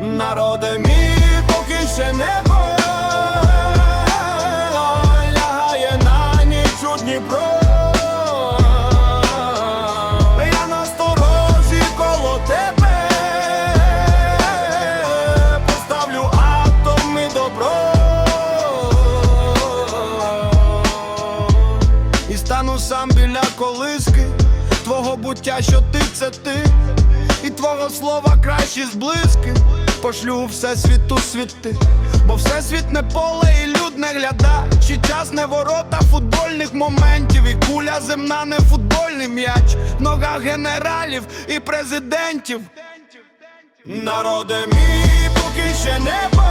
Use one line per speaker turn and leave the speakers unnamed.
Народе мій, поки ще небо лягає на ніч у Дніпро. Я насторожі коло тебе поставлю атом і добро. І стану сам біля колиски Твого буття, що ти це ти, і твого слова кращі зблиски. Пошлю все світу світи, бо все світ не поле і люд не гляда. Чи час не ворота футбольних моментів, і куля земна не футбольний м'яч, нога генералів і президентів. Народи мій, поки ще не лягає